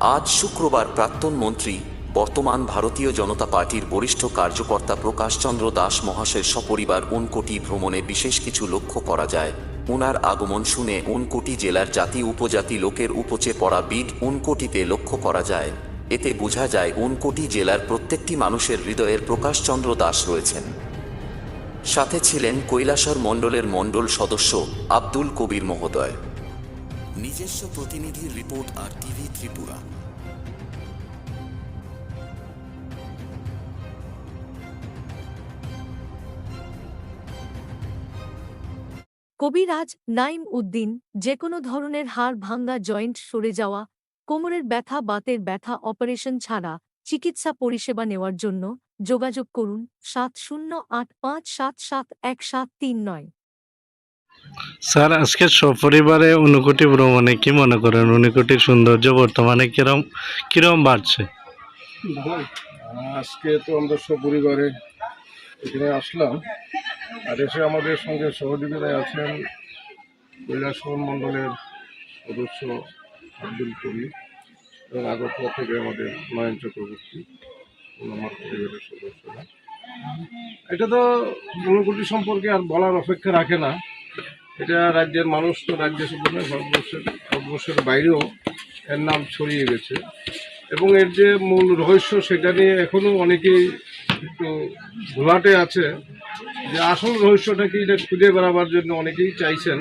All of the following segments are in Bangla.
আজ শুক্রবার প্রাক্তন মন্ত্রী, বর্তমান ভারতীয় জনতা পার্টির বরিষ্ঠ কার্যকর্তা প্রকাশচন্দ্র দাস মহাশয়ের সপরিবার উনকোটি ভ্রমণে বিশেষ কিছু লক্ষ্য করা যায়। উনার আগমন শুনে উনকোটি জেলার জাতি উপজাতি লোকের উপচে পড়া বিড উনকোটিতে লক্ষ্য করা যায়। এতে বোঝা যায় উনকোটি জেলার প্রত্যেকটি মানুষের হৃদয়ের প্রকাশচন্দ্র দাস রয়েছেন। সাথে ছিলেন কৈলাসর মণ্ডলের মণ্ডল সদস্য আব্দুল কবির মহোদয়। নিজস্ব প্রতিনিধির রিপোর্ট আর টিভি ত্রিপুরা। কবিরাজ নাইম উদ্দিন যে কোনো ধরনের হাড় ভাঙ্গা জয়েন্ট সরে যাওয়া, কোমরের ব্যথা, বাতের ব্যথা, অপারেশন ছাড়া চিকিৎসা পরিষেবা নেওয়ার জন্য যোগাযোগ করুন সাত শূন্য আট পাঁচ সাত সাত এক সাত তিন নয়। স্যার, আজকে সপরিবারে অনুকূটি ভ্রমণে কি মনে করেন? অনুকূটির সৌন্দর্য বর্তমানে কিরম কিরম বাড়ছে? আজকে তো আমরা সপরিবারে এখানে আসলাম, আর এসে আমাদের সঙ্গে সহযোগিতায় আছেন কৈলাসন মণ্ডলের সদস্য আব্দুল কবির এবং আগরতলা থেকে আমাদের নয়ন চক্রবর্তী আমার পরিবারের সদস্যরা। এটা তো অনুভূতি সম্পর্কে আর বলার অপেক্ষা রাখে না। এটা রাজ্যের মানুষ তো রাজ্যে শুধু নয় ভারতবর্ষের ভারতবর্ষের বাইরেও এর নাম ছড়িয়ে গেছে। এবং এর যে মূল রহস্য সেটা নিয়ে এখনও অনেকেই একটু ঘোলাটে আছে যে আসল রহস্যটা কি এটা খুঁজে বেড়াবার জন্য অনেকেই চাইছেন।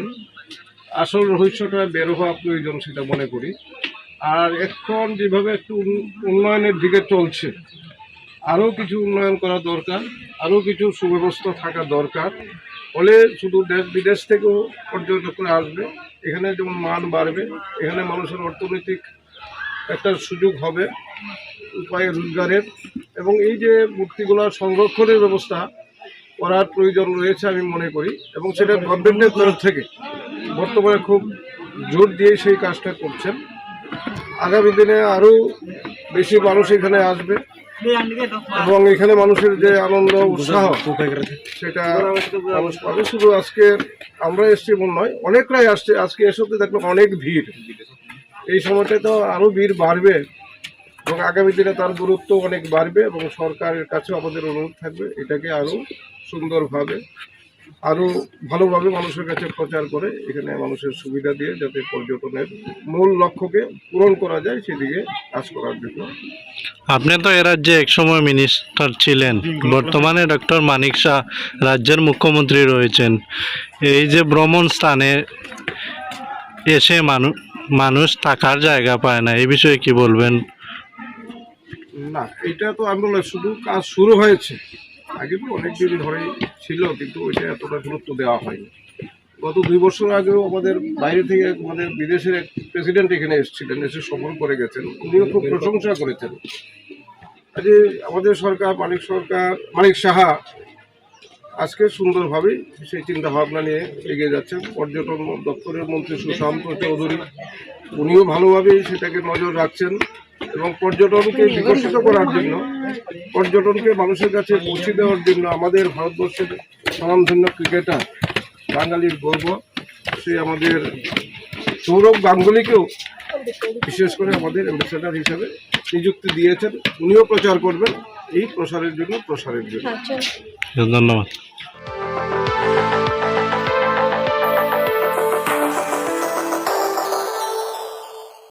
আসল রহস্যটা বের হওয়া প্রয়োজন সেটা মনে করি। আর এখন যেভাবে একটু উন্নয়নের দিকে চলছে, আরও কিছু উন্নয়ন করা দরকার, আরও কিছু সুব্যবস্থা থাকা দরকার। ফলে শুধু দেশ বিদেশ থেকেও পর্যটকরা আসবে। এখানে যেমন মান বাড়বে, এখানে মানুষের অর্থনৈতিক একটা সুযোগ হবে, উপায় রোজগারের। এবং এই যে মূর্তিগুলো সংরক্ষণের ব্যবস্থা করার প্রয়োজন রয়েছে আমি মনে করি, এবং সেটা গভর্নমেন্টের তরফ থেকে বর্তমানে খুব জোর দিয়ে সেই কাজটা করছেন। আগামী দিনে আরও বেশি মানুষ এখানে আসবে এবং এখানে মানুষের যে আনন্দ, উৎসাহ, সেটা মানুষ পাবে। শুধু আজকে আমরা এসছি এমন নয়, অনেকরাই আসছে। আজকে এসবতে দেখলাম অনেক ভিড়। এই সময়টায় তো আরও ভিড় বাড়বে এবং আগামী দিনে তার গুরুত্ব অনেক বাড়বে এবং সরকারের কাছে আমাদের অনুরোধ থাকবে। এটাকে আরও সুন্দরভাবে আরও ভালোভাবে মানুষের কাছে প্রচার করে এখানে মানুষের সুবিধা দিয়ে যাতে পর্যটনের মূল লক্ষ্যকে পূরণ করা যায় সেদিকে কাজ করার জন্য। আপনি তো এ রাজ্যে একসময় মিনিস্টার ছিলেন। বর্তমানে ডক্টর মানিক শাহ রাজ্যের মুখ্যমন্ত্রী রয়েছেন। এই যে ভ্রমণ স্থানে এসে মানুষ মানুষ থাকার জায়গা পায় না এই বিষয়ে কি বলবেন? না এটা তো আন্দোলন শুধু কাজ শুরু হয়েছে। আগে তো অনেক দিন ধরেই ছিল, কিন্তু ওইটা এতটা গুরুত্ব দেওয়া হয়নি। গত দুই বছর আগেও আমাদের বাইরে থেকে আমাদের বিদেশের এক প্রেসিডেন্ট এখানে এসেছিলেন, এসে সফর করে গেছেন। উনিও খুব প্রশংসা করেছেন। আজকে আমাদের সরকার, মানিক সরকার, মানিক সাহা আজকে সুন্দরভাবেই সেই চিন্তা ভাবনা নিয়ে এগিয়ে যাচ্ছেন। পর্যটন দপ্তরের মন্ত্রী সুশান্ত চৌধুরী, উনিও ভালোভাবেই সেটাকে নজর রাখছেন। এবং পর্যটনকে বিকশিত করার জন্য পর্যটনকে মানুষের কাছে পৌঁছে দেওয়ার জন্য আমাদের ভারতবর্ষের স্বনামধন্য ক্রিকেটার বাঙালির গর্ব সে আমাদের সৌরভ গাঙ্গুলিকেও বিশেষ করে আমাদের অ্যাম্বাসেডার হিসেবে নিযুক্তি দিয়েছেন। উনিও প্রচার করবেন এই প্রসারের জন্য প্রসারের জন্য। ধন্যবাদ।